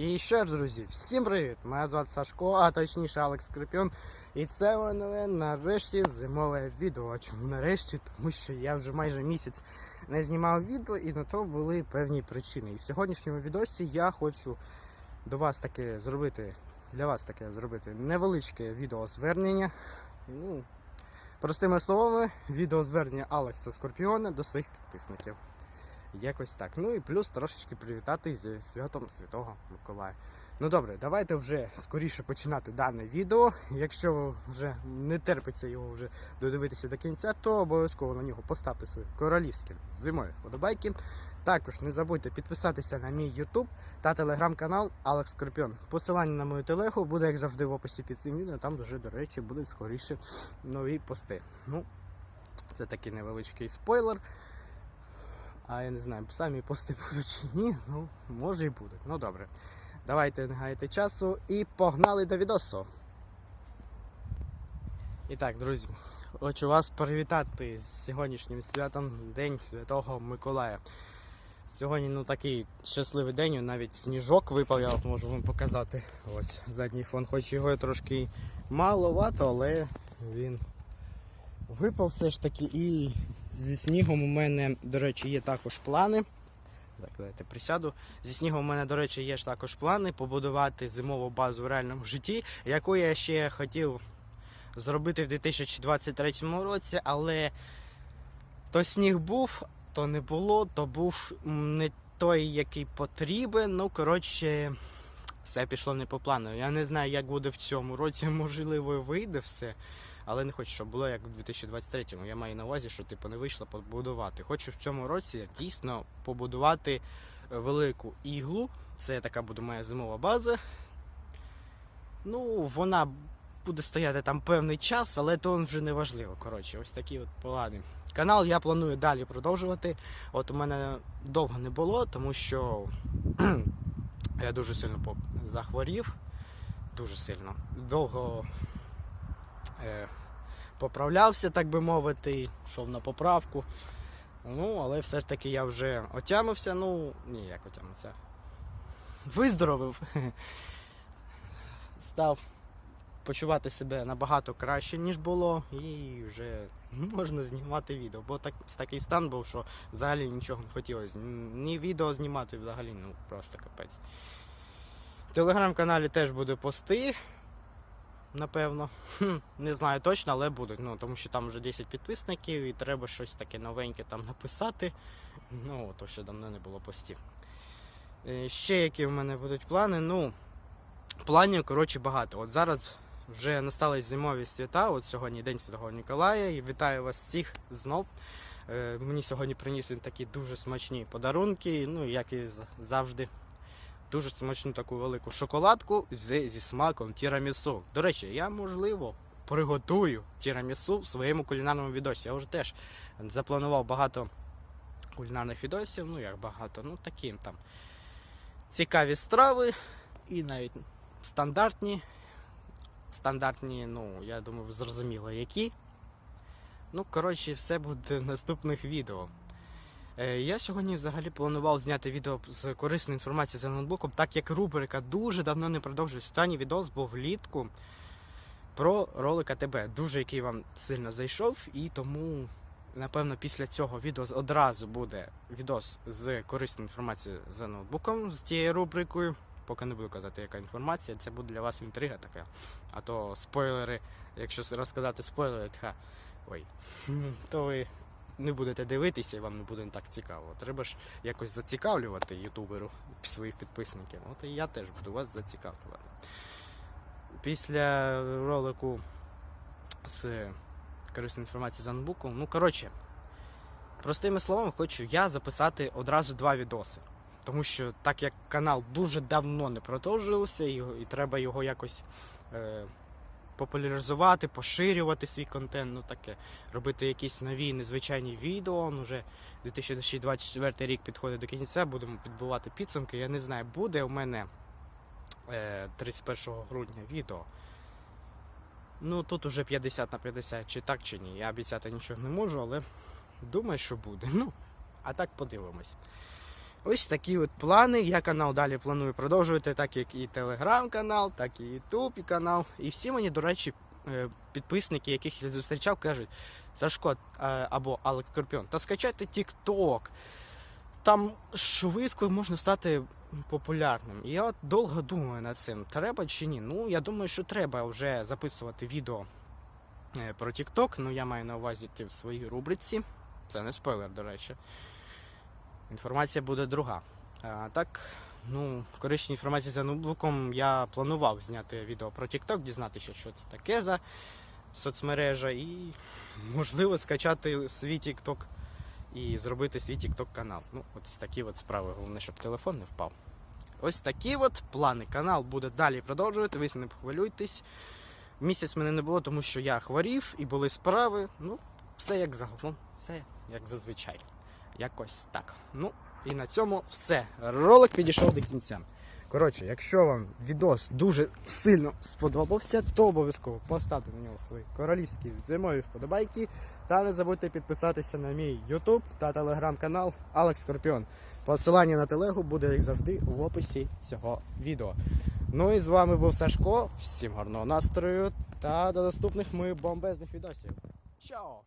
І ще ж, друзі, всім привіт! Мене звати Сашко, а точніше Алекс Скрипіон. І це воно нарешті зимове відео. А чому нарешті? Тому що я вже майже місяць не знімав відео, і на то були певні причини. І в сьогоднішньому відосі я хочу до вас таке зробити, для вас таке зробити невеличке відеозвернення. Ну, простими словами, відеозвернення Алекса Скорпіона до своїх підписників. Якось так. Ну і плюс трошечки привітати зі святом Святого Миколая. Ну добре, давайте вже скоріше починати дане відео. Якщо вже не терпиться його вже додивитися до кінця, то обов'язково на нього поставте свої королівські зимові вподобайки. Також не забудьте підписатися на мій YouTube та телеграм-канал Алекс Скорпіон. Посилання на мою телегу буде, як завжди, в описі під цим відео. Там вже, до речі, будуть скоріше нові пости. Ну, це такий невеличкий спойлер. А я не знаю, самі пости будуть чи ні. Ну, може і будуть. Ну добре. Давайте не гаяти часу і погнали до відосу. І так, друзі, хочу вас привітати з сьогоднішнім святом День Святого Миколая. Сьогодні ну такий щасливий день, навіть сніжок випав, я от можу вам показати. Ось задній фон, хоч його і маловато, але він випав все ж таки і зі снігом у мене, до речі, є також плани. Так, давайте присяду. Зі снігом у мене, до речі, є також плани побудувати зимову базу в реальному житті, яку я ще хотів зробити в 2023 році, але то сніг був, то не було, то був не той, який потрібен. Ну, коротше, все пішло не по плану. Я не знаю, як буде в цьому році, можливо, вийде все. Але не хочу, щоб було як у 2023-му. Я маю на увазі, що типу не вийшло побудувати. Хочу в цьому році дійсно побудувати е, велику іглу. Це така буде моя зимова база. Ну, вона буде стояти там певний час, але то вже не важливо. Коротше, ось такі от плани. Канал я планую далі продовжувати. От у мене довго не було, тому що я дуже сильно захворів. Дуже сильно. Довго поправлявся, так би мовити, йшов на поправку. Ну, але все ж таки я вже отямився, ну, ні, як отямився. Виздоровив. Став почувати себе набагато краще, ніж було, і вже можна знімати відео. Бо так, такий стан був, що взагалі нічого не хотілося. Ні відео знімати взагалі, ну просто капець. В телеграм-каналі теж буде пости напевно. Не знаю точно, але будуть. Ну, тому що там вже 10 підписників і треба щось таке новеньке там написати. Ну, то що давно не було постів. Е, Ще які в мене будуть плани. Ну, планів, коротше, багато. От зараз вже настали зимові свята. От сьогодні День Святого Ніколая. І вітаю вас всіх знов. Е, Мені сьогодні приніс він такі дуже смачні подарунки, ну, як і завжди дуже смачну таку велику шоколадку з, зі смаком тірамісу. До речі, я можливо приготую тірамісу в своєму кулінарному відосі. Я вже теж запланував багато кулінарних відосів, ну як багато, ну такі там цікаві страви і навіть стандартні. Стандартні, ну, я думаю, зрозуміло які. Ну, коротше, все буде в наступних відео. Е, Я сьогодні взагалі планував зняти відео з корисної інформації за ноутбуком, так як рубрика дуже давно не продовжується. Останній відос був влітку про ролик АТБ, дуже який вам сильно зайшов, і тому, напевно, після цього відео одразу буде відос з корисною інформацією за ноутбуком з цією рубрикою. Поки не буду казати, яка інформація, це буде для вас інтрига така. А то спойлери, якщо розказати спойлери, така. Ой, то ви не будете дивитися і вам не буде так цікаво. Треба ж якось зацікавлювати ютуберу своїх підписників. От і я теж буду вас зацікавлювати. Після ролику з корисною інформацією за ноутбуком, ну коротше, простими словами, хочу я записати одразу два відоси. Тому що так як канал дуже давно не продовжувався, і, і треба його якось е, популяризувати, поширювати свій контент, ну таке, робити якісь нові незвичайні відео. Ну, вже 2024 рік підходить до кінця, будемо підбивати підсумки. Я не знаю, буде у мене е, 31 грудня відео. Ну тут уже 50 на 50, чи так, чи ні. Я обіцяти нічого не можу, але думаю, що буде. Ну, а так подивимось. Ось такі от плани. Я канал далі планую продовжувати, так як і телеграм-канал, так і ютуб канал. І всі мені, до речі, е, підписники, яких я зустрічав, кажуть, Сашко е, або Алекс Скорпіон, та скачайте TikTok. Там швидко можна стати популярним. І я от довго думаю над цим, треба чи ні. Ну, я думаю, що треба вже записувати відео е, про TikTok. Ну, я маю на увазі ти в своїй рубриці. Це не спойлер, до речі. Інформація буде друга. А так, ну, корисні інформації за ноутбуком я планував зняти відео про TikTok, дізнатися, що це таке за соцмережа, і можливо скачати свій TikTok і зробити свій TikTok канал. Ну, ось такі от справи. Головне, щоб телефон не впав. Ось такі от плани. Канал буде далі продовжувати, ви не хвилюйтесь. Місяць мене не було, тому що я хворів і були справи. Ну, все як загалом, все як зазвичай. Якось так. Ну, і на цьому все. Ролик підійшов до кінця. Коротше, якщо вам відос дуже сильно сподобався, то обов'язково поставте на нього свої королівські зимові вподобайки. Та не забудьте підписатися на мій YouTube та телеграм-канал Алекс Скорпіон. Посилання на телегу буде, як завжди, в описі цього відео. Ну і з вами був Сашко. Всім гарного настрою та до наступних моїх бомбезних відосів. Чао!